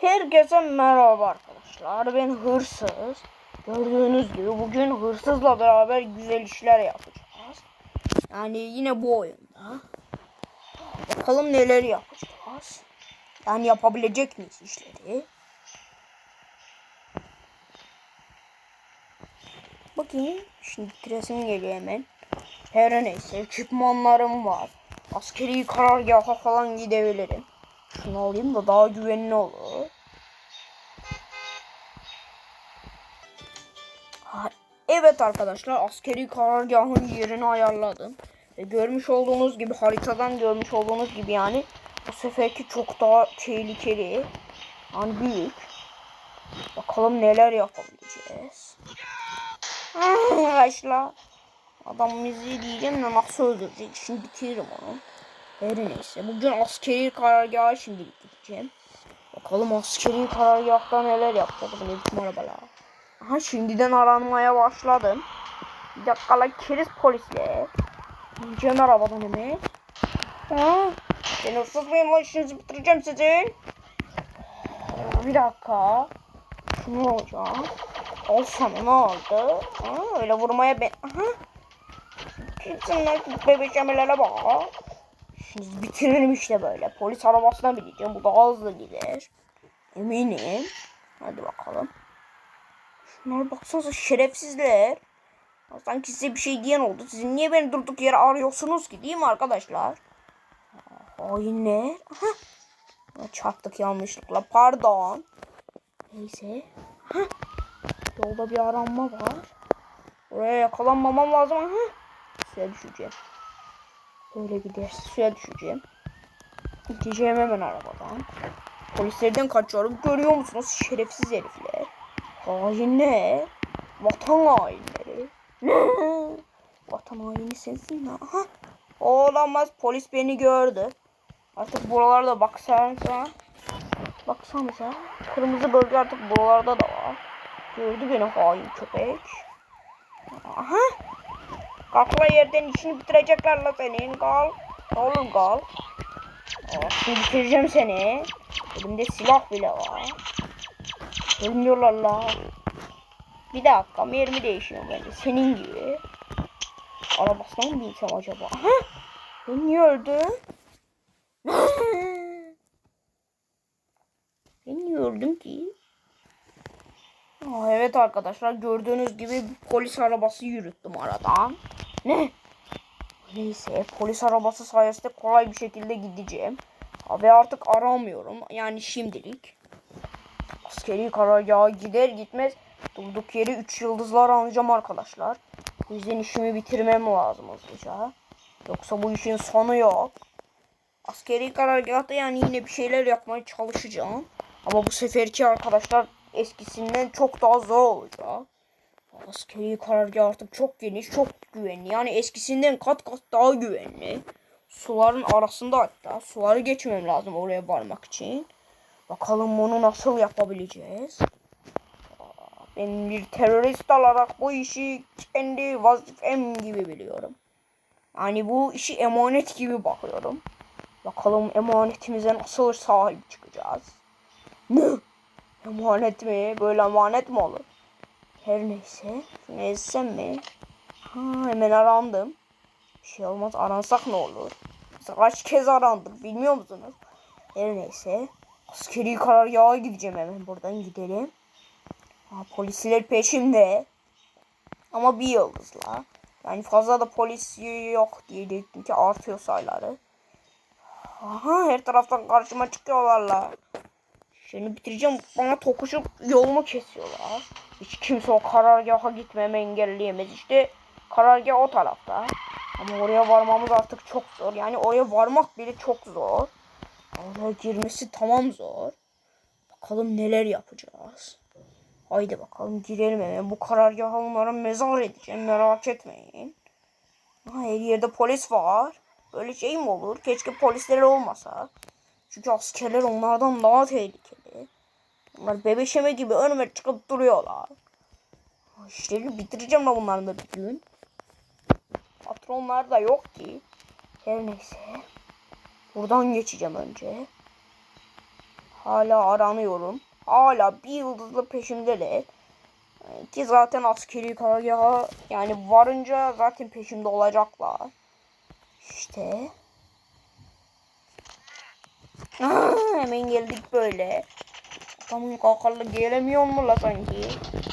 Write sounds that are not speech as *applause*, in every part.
Herkese merhaba arkadaşlar. Ben hırsız. Gördüğünüz gibi bugün hırsızla beraber güzel işler yapacağız. Yani yine bu oyunda. Bakalım neler yapacağız. Yani yapabilecek miyiz işleri? Bakayım. Şimdi bitiresim geliyor hemen. Her neyse ekipmanlarım var. Askeri karargaha falan gidebilirim. Şunu alayım da daha güvenli olur. Evet arkadaşlar askeri karargahın yerini ayarladım. Ve görmüş olduğunuz gibi haritadan görmüş olduğunuz gibi yani bu seferki çok daha tehlikeli. Yani büyük. Bakalım neler yapabileceğiz. Arkadaşlar. Adam bizi diyeceğim de nasıl öldürecek? Şimdi bitiririm onu. Her neyse. Bugün askeri karargaha şimdilik gideceğim. Bakalım askeri karargahta neler yapacak biçim arabalar. Aha şimdiden aranmaya başladım. Bir dakika la keriz polisle. Gideceğim arabadan hemen. Ha? Ben hırsız mıyım lan işinizi bitireceğim sizin. Bir dakika. Şunu alacağım. Al sana ne oldu? Ha, öyle vurmaya ben... Aha. Kimsin lan bebeş emelere bak. Şimdi bitirelim işte böyle. Polis arabasına bineceğim. Bu daha hızlı gider. Eminim. Hadi bakalım. Şunlara baksanıza şerefsizler. Sanki size bir şey diyen oldu. Sizin niye beni durduk yere arıyorsunuz ki değil mi arkadaşlar? Hainler. Çarptık yanlışlıkla. Pardon. Neyse. Aha. Yolda bir aranma var. Oraya yakalanmamam lazım. Aha. Suya düşeceğim. Böyle giderse suya düşeceğim. Gideceğim hemen arabadan. Polislerden kaçıyorum. Görüyor musunuz şerefsiz herifler? Hainler. Vatan hainleri. Vatan haini sensin ha. Aha. Olamaz. Polis beni gördü. Artık buralarda baksanıza. Baksanıza. Kırmızı bölge artık buralarda da var. Gördü beni hain köpek. Aha. Kalkla yerden işini bitirecekler la senin. Kal. Oğlum kal. Aa, Şimdi bitireceğim seni. Elimde silah bile var. Ölmüyorlar la. Bir dakika mermi değişiyor bence. Senin gibi. Arabasına mı binsem acaba? Aha. Ben niye öldüm? *laughs* ben niye öldüm ki? Aa, evet arkadaşlar gördüğünüz gibi polis arabası yürüttüm aradan. Ne? Neyse polis arabası sayesinde kolay bir şekilde gideceğim. Ve artık aramıyorum. Yani şimdilik. Askeri karargaha gider gitmez durduk yere 3 yıldızlar alacağım arkadaşlar. Bu yüzden işimi bitirmem lazım hızlıca. Yoksa bu işin sonu yok. Askeri karargahta yani yine bir şeyler yapmaya çalışacağım. Ama bu seferki arkadaşlar eskisinden çok daha zor olacak. Askeri karargah artık çok geniş, çok güvenli. Yani eskisinden kat kat daha güvenli. Suların arasında hatta. Suları geçmem lazım oraya varmak için. Bakalım bunu nasıl yapabileceğiz. Ben bir terörist olarak bu işi kendi vazifem gibi biliyorum. Yani bu işi emanet gibi bakıyorum. Bakalım emanetimize nasıl sahip çıkacağız. Ne? Emanet mi? Böyle emanet mi olur? Her neyse. Şunu ezsem mi? Ha, hemen arandım. Bir şey olmaz. Aransak ne olur? Mesela kaç kez arandık bilmiyor musunuz? Her neyse. Askeri karargaha gideceğim hemen. Buradan gidelim. Ha, polisler peşimde. Ama bir yıldızla. Yani fazla da polis yok diyecektim ki artıyor sayıları. Aha her taraftan karşıma çıkıyorlar la. Şimdi bitireceğim. Bana tokuşup yolumu kesiyorlar. Hiç kimse o karargaha gitmemi engelleyemez. İşte karargah o tarafta. Ama oraya varmamız artık çok zor. Yani oraya varmak bile çok zor. Oraya girmesi tamam zor. Bakalım neler yapacağız. Haydi bakalım girelim hemen. Bu karargaha onlara mezar edeceğim. Merak etmeyin. Her yerde polis var. Böyle şey mi olur? Keşke polisler olmasa. Çünkü askerler onlardan daha tehlikeli. Onlar bebeşeme gibi önüme çıkıp duruyorlar. İşlerini bitireceğim la bunların da bir gün. Patronlar da yok ki. Her neyse. Buradan geçeceğim önce. Hala aranıyorum. Hala bir yıldızlı peşimdeler. Ki zaten askeri karargaha yani varınca zaten peşimde olacaklar. İşte. Hemen geldik böyle. Adamın kakalı gelemiyor mu la sanki?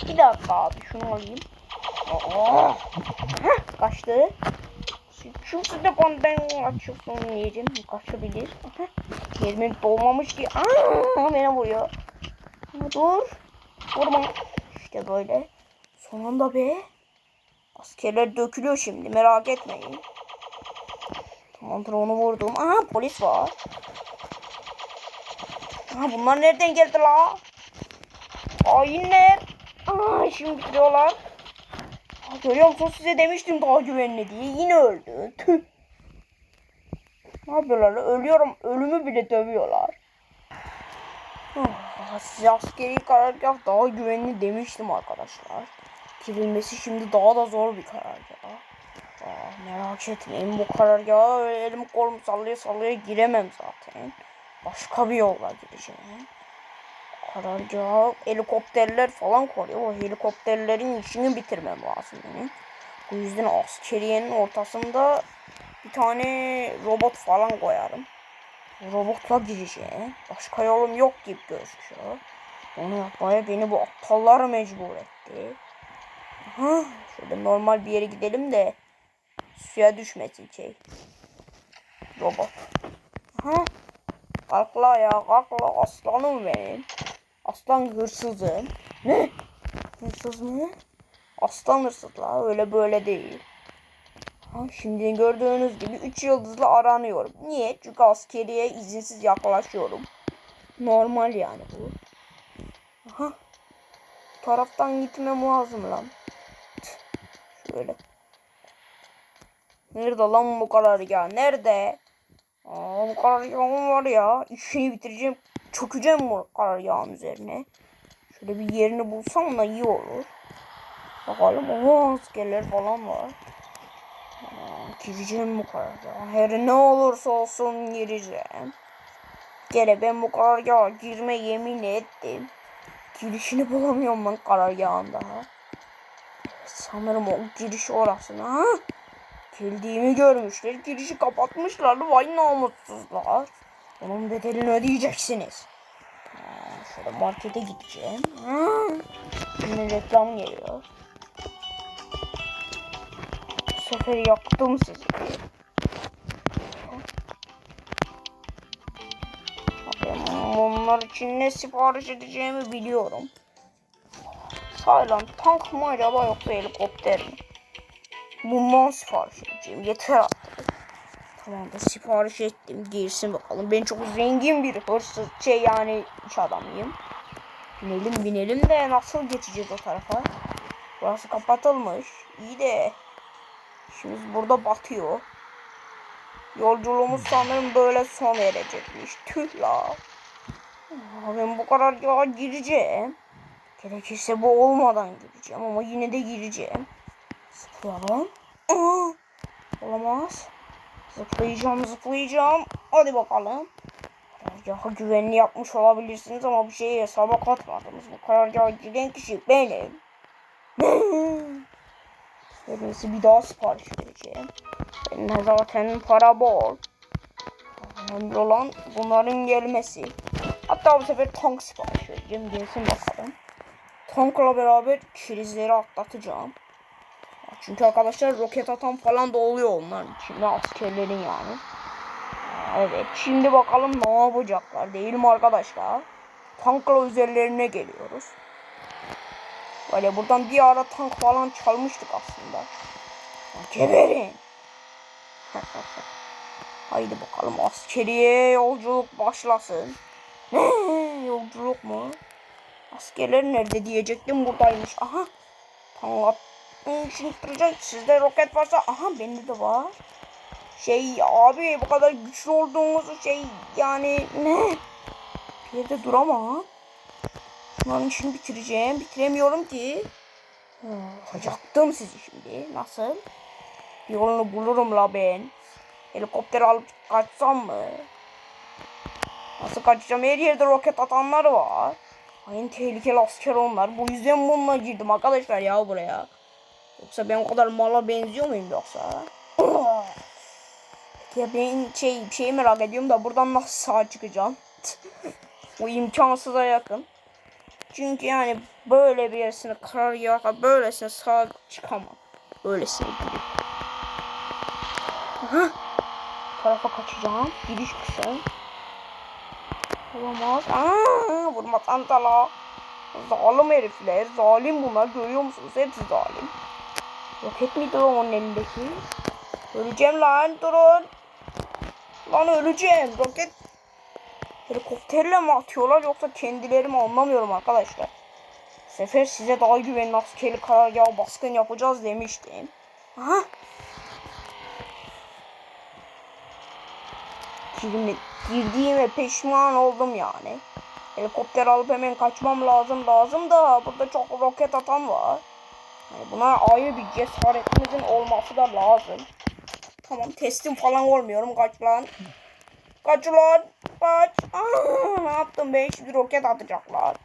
Bir dakika abi şunu alayım. Aa, kaçtı. Çünkü de benden kaçıyorsun diyeceğim. Kaçabilir. Yerime dolmamış ki. Aa, beni vuruyor. Ama dur. Vurma. İşte böyle. Son anda be. Askerler dökülüyor şimdi merak etmeyin. Tamamdır onu vurdum. Aha polis var. Aha bunlar nereden geldi la? Hainler. Aa şimdi bitiriyorlar. Görüyor musun size demiştim daha güvenli diye. Yine öldü. Tüh. Ne yapıyorlar? Ölüyorum. Ölümü bile dövüyorlar. Ah, size askeri karargah daha güvenli demiştim arkadaşlar. Girilmesi şimdi daha da zor bir karargah. Aa, merak etmeyin bu karargaha elim kolum sallaya sallaya giremem zaten. Başka bir yolla gireceğim. Karargaha helikopterler falan koruyor. O helikopterlerin işini bitirmem lazım benim. Bu yüzden askeriyenin ortasında bir tane robot falan koyarım. Robotla gireceğim. Başka yolum yok gibi gözüküyor. Onu yapmaya beni bu aptallar mecbur etti. Aha, şöyle normal bir yere gidelim de suya düşmesin şey. Robot. Aha. Kalk la ya kalk la aslanım benim. Aslan hırsızım. Ne? Hırsız mı? Aslan hırsız la öyle böyle değil. Ha, şimdi gördüğünüz gibi 3 yıldızla aranıyorum. Niye? Çünkü askeriye izinsiz yaklaşıyorum. Normal yani bu. Aha. Bu taraftan gitmem lazım lan. Şöyle. Nerede lan bu karargah? Nerede? Aa, bu karargahım var ya. İşini bitireceğim. Çökeceğim bu karargahın üzerine. Şöyle bir yerini bulsam da iyi olur. Bakalım. Oha askerler falan var. Gireceğim bu karargaha. Her ne olursa olsun gireceğim. Gene ben bu karargaha girme yemin ettim. Girişini bulamıyorum ben karargahın daha. Sanırım o giriş orası. Ha? Geldiğimi görmüşler. Girişi kapatmışlar. Vay namussuzlar. Onun bedelini ödeyeceksiniz. Ha, şöyle markete gideceğim. Ha. Yine reklam geliyor. Bu sefer yaktım sizi. Bunlar için ne sipariş edeceğimi biliyorum. Saylan tank mı acaba yoksa helikopter mi? Bundan sipariş edeceğim. Yeter artık. Tamamdır sipariş ettim. Girsin bakalım. Ben çok zengin bir hırsız şey yani iş adamıyım. Binelim binelim de nasıl geçeceğiz o tarafa? Burası kapatılmış. İyi de şimdi burada batıyor. Yolculuğumuz sanırım böyle son erecekmiş. Tüh la. Ben bu kadar ya gireceğim. Gerekirse bu olmadan gireceğim ama yine de gireceğim. Zıplayalım. Aa, olamaz. Zıplayacağım zıplayacağım. Hadi bakalım. Karargahı güvenli yapmış olabilirsiniz ama bir şeyi hesaba katmadınız. Bu karargaha giren kişi benim. Öyleyse bir daha sipariş vereceğim. Benim zaten para bol. Önemli olan bunların gelmesi. Hatta bu sefer tank sipariş vereceğim. Gelsin bakalım. Tankla beraber krizleri atlatacağım. Çünkü arkadaşlar roket atan falan da oluyor onların içinde askerlerin yani. Evet şimdi bakalım ne yapacaklar değil mi arkadaşlar? Tankla üzerlerine geliyoruz. Böyle buradan bir ara tank falan çalmıştık aslında. Geberin. *laughs* Haydi bakalım askeriye yolculuk başlasın. Ne *laughs* yolculuk mu? Askerler nerede diyecektim buradaymış. Aha. Tank şimdi kıracak. Sizde roket varsa aha bende de var. Şey abi bu kadar güçlü olduğumuzu şey yani ne? Bir yerde duramam. Şunların işini bitireceğim. Bitiremiyorum ki. Yaktım sizi şimdi. Nasıl? Bir yolunu bulurum la ben. Helikopter alıp kaçsam mı? Nasıl kaçacağım? Her yerde roket atanlar var. En tehlikeli asker onlar. Bu yüzden bununla girdim arkadaşlar ya buraya. Yoksa ben o kadar mala benziyor muyum yoksa? ya ben şey, bir şey merak ediyorum da buradan nasıl sağ çıkacağım? Bu imkansıza yakın. Çünkü yani böyle bir yerisine karar ya böylesine sağ çıkamam. Böylesine gidip. Aha. Tarafa kaçacağım. Gidiş kısa. Olamaz. Aa, vurma tantala. Zalim herifler. Zalim bunlar. Görüyor musunuz? Hepsi zalim. Roket miydi o onun elindeki? Öleceğim lan. Durun. Lan öleceğim. Roket helikopterle mi atıyorlar yoksa kendileri mi anlamıyorum arkadaşlar. Sefer size daha güvenli askeri karargahı baskın yapacağız demiştim. Aha. Girme, girdiğime pişman oldum yani. Helikopter alıp hemen kaçmam lazım lazım da burada çok roket atan var. Buna ayrı bir cesaretimizin olması da lazım. Tamam teslim falan olmuyorum kaç lan. Kaç lan. Kaç. Aa, ne yaptım ben şimdi roket atacaklar.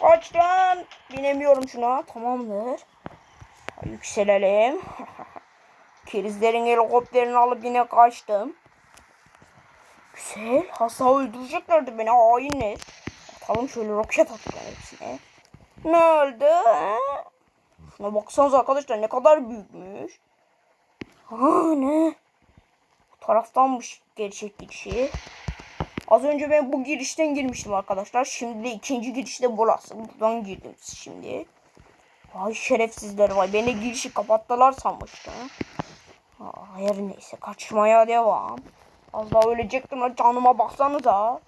Kaç lan. Binemiyorum şuna. Tamamdır. Yükselelim. *laughs* Kerizlerin helikopterini alıp yine kaçtım. Güzel. Hasa öldüreceklerdi beni hainler. Atalım şöyle roket atacağım hepsine. Ne oldu? he? Şuna baksanıza arkadaşlar ne kadar büyükmüş. Aa ne? Bu taraftanmış gerçek girişi. Az önce ben bu girişten girmiştim arkadaşlar. Şimdi ikinci girişte burası. Buradan girdim şimdi. Vay şerefsizler vay. Beni girişi kapattılar sanmıştım. Hayır neyse kaçmaya devam. Az daha ölecektim canıma baksanıza.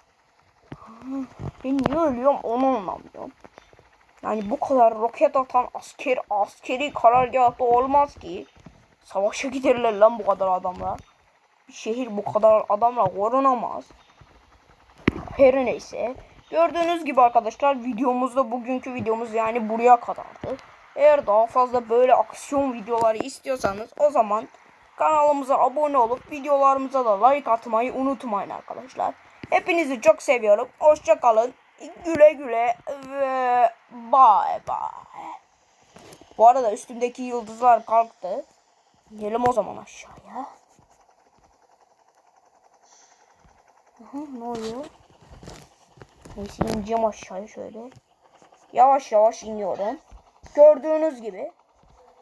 Ben niye ölüyorum onu anlamıyorum. Yani bu kadar roket atan asker askeri karargahta olmaz ki. Savaşa giderler lan bu kadar adamla. Bir şehir bu kadar adamla korunamaz. Her neyse. Gördüğünüz gibi arkadaşlar videomuzda bugünkü videomuz yani buraya kadardı. Eğer daha fazla böyle aksiyon videoları istiyorsanız o zaman kanalımıza abone olup videolarımıza da like atmayı unutmayın arkadaşlar. Hepinizi çok seviyorum. Hoşça kalın. Güle güle ve bye bye. Bu arada üstümdeki yıldızlar kalktı. Gidelim o zaman aşağıya. Aha, ne oluyor? Neyse ineceğim aşağıya şöyle. Yavaş yavaş iniyorum. Gördüğünüz gibi